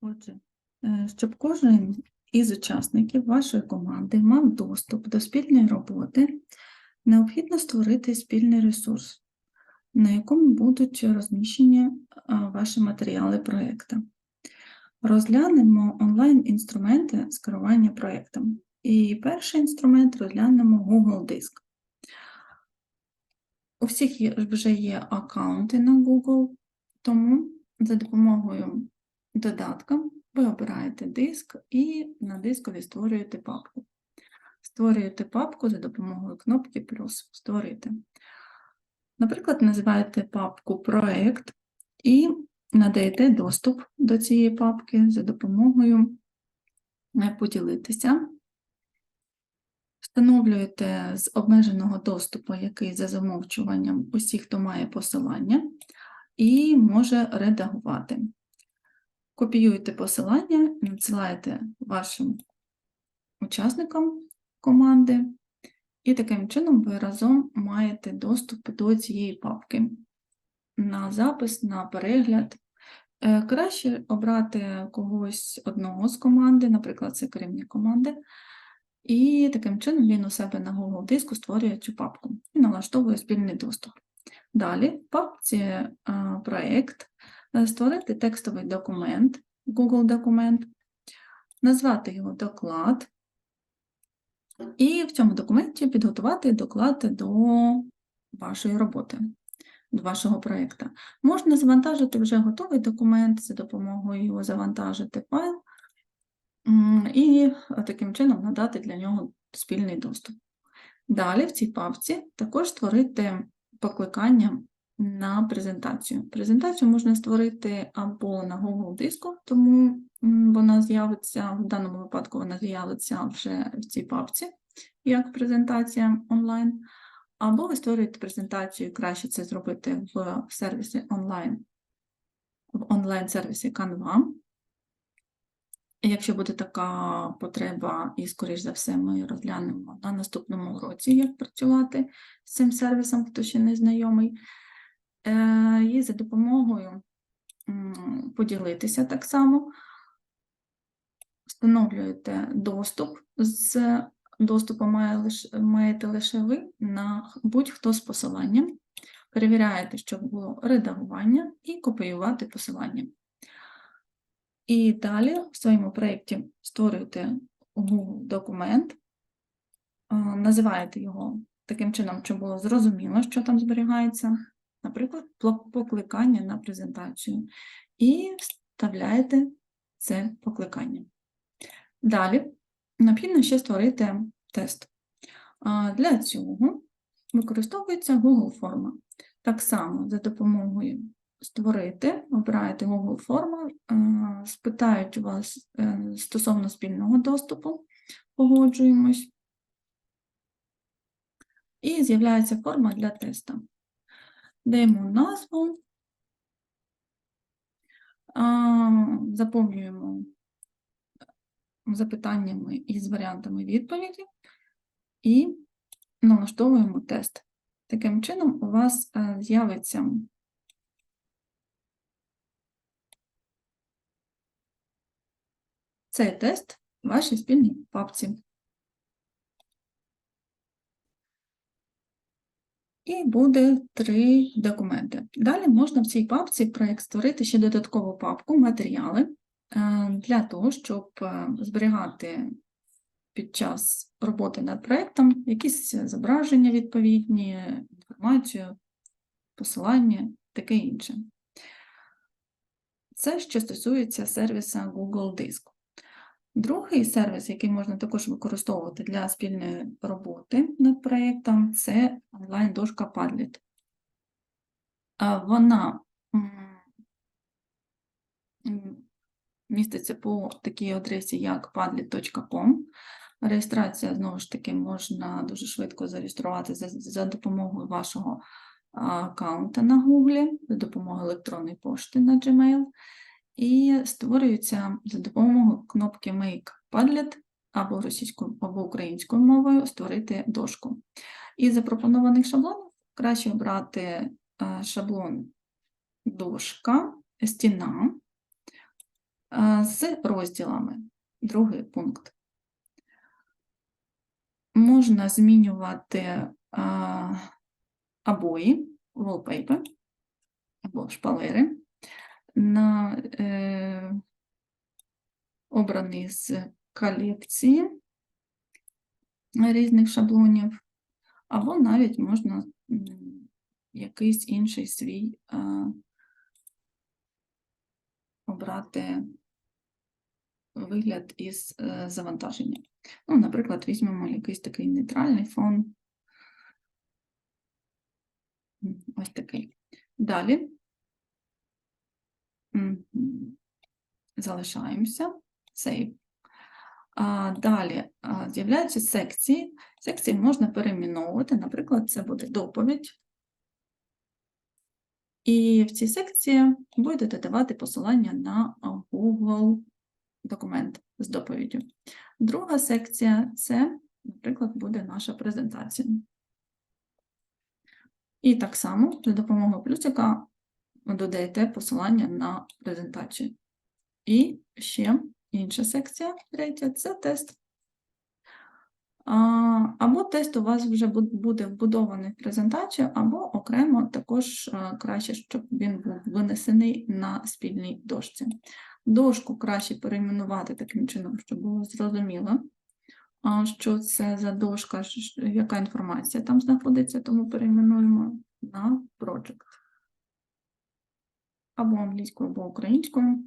Отже, е, щоб кожен із учасників вашої команди мав доступ до спільної роботи, необхідно створити спільний ресурс, на якому будуть розміщені ваші матеріали проєкту. Розглянемо онлайн-інструменти з керування проєктом. І перший інструмент розглянемо Google Диск. У всіх вже є аккаунти на Google, тому за допомогою додатка ви обираєте диск і на дискові створюєте папку. Створюєте папку за допомогою кнопки плюс Створити. Наприклад, називаєте папку Проект і надаєте доступ до цієї папки за допомогою поділитися. Встановлюєте з обмеженого доступу, який за замовчуванням усі, хто має посилання, і може редагувати. Копіюєте посилання, надсилаєте вашим учасникам команди, і таким чином ви разом маєте доступ до цієї папки на запис, на перегляд. Е, Краще обрати когось одного з команди, наприклад, це керівник команди, і таким чином він у себе на Google диску створює цю папку і налаштовує спільний доступ. Далі в папці е, проєкт створити текстовий документ, Google документ, назвати його доклад, і в цьому документі підготувати доклад до вашої роботи, до вашого проєкту. Можна завантажити вже готовий документ, за допомогою його завантажити файл і таким чином надати для нього спільний доступ. Далі в цій папці також створити покликання на презентацію. Презентацію можна створити або на Google диску, тому вона з'явиться, в даному випадку вона з'явиться вже в цій папці, як презентація онлайн, або ви створюєте презентацію, краще це зробити в сервісі онлайн, в онлайн-сервісі Canva. Якщо буде така потреба, і, скоріш за все, ми розглянемо на наступному уроці, як працювати з цим сервісом, хто ще не знайомий. Е, І за допомогою поділитися так само, встановлюєте доступ. З доступом маєте лише ви на будь-хто з посиланням. Перевіряєте, щоб було редагування, і копіювати посилання. І далі в своєму проєкті створюєте Google документ, називаєте його таким чином, щоб було зрозуміло, що там зберігається, наприклад, покликання на презентацію, і вставляєте це покликання. Далі необхідно ще створити тест. Для цього використовується Google форма. Так само за допомогою створити, обираєте Google форму, спитають вас е, стосовно спільного доступу, погоджуємось, і з'являється форма для тесту. Даємо назву, заповнюємо запитаннями із варіантами відповіді і налаштовуємо тест. Таким чином, у вас е, з'явиться цей тест в вашій спільній папці. І буде три документи. Далі можна в цій папці проєкт створити ще додаткову папку матеріали е, для того, щоб е, зберігати під час роботи над проєктом якісь зображення відповідні, інформацію, посилання, таке інше. Це що стосується сервіса Google Диск. Другий сервіс, який можна також використовувати для спільної роботи над проєктом, це онлайн-дошка Padlet. Вона міститься по такій адресі, як padlet.com. Реєстрація, знову ж таки, можна дуже швидко зареєструвати за, за допомогою вашого аккаунта на Google, за допомогою електронної пошти на Gmail і створюється за допомогою кнопки Make Padlet або російською або українською мовою створити дошку. Із запропонованих шаблонів краще обрати е, шаблон дошка, стіна, З розділами. Другий пункт. Можна змінювати а, обої, wallpaper або шпалери на е, обраний з колекції різних шаблонів, або навіть можна якийсь інший свій а, обрати вигляд із е, завантаження. Ну, наприклад, візьмемо якийсь такий нейтральний фон. Ось такий. Далі. Залишаємося. Save. А, далі з'являються секції. Секції можна перейменовувати. Наприклад, це буде доповідь. І в цій секції будете давати посилання на Google документ з доповіддю. Друга секція це, наприклад, буде наша презентація. І так само за допомогою плюсика додаєте посилання на презентацію. І ще інша секція, третя, це тест. Або тест у вас вже буде вбудований в презентацію, або окремо також е, краще, щоб він був винесений на спільній дошці. Дошку краще перейменувати таким чином, щоб було зрозуміло, що це за дошка, яка інформація там знаходиться, тому перейменуємо на project. Або англійською, або українською.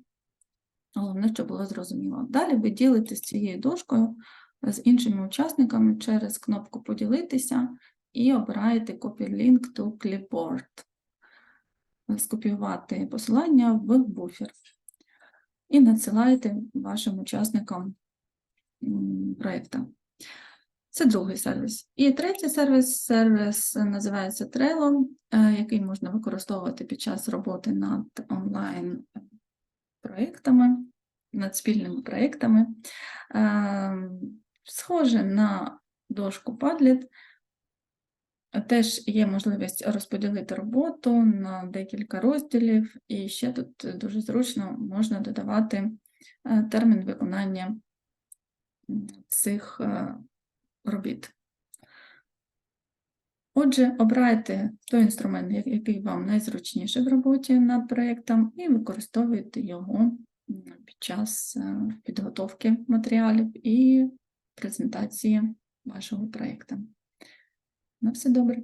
Головне, щоб було зрозуміло. Далі ви ділитесь цією дошкою з іншими учасниками через кнопку Поділитися і обираєте Copy Link to Clipboard. Скопіювати посилання в буфер. І надсилаєте вашим учасникам проєкту. Це другий сервіс. І третій сервіс, сервіс називається Trello, е, який можна використовувати під час роботи над онлайн проєктами, над спільними проєктами. Е, Схоже на дошку Padlet, Теж є можливість розподілити роботу на декілька розділів, і ще тут дуже зручно можна додавати е, термін виконання цих робіт. Отже, обирайте той інструмент, який вам найзручніше в роботі над проєктом, і використовуйте його під час е, підготовки матеріалів і презентації вашого проєкту. На все добре.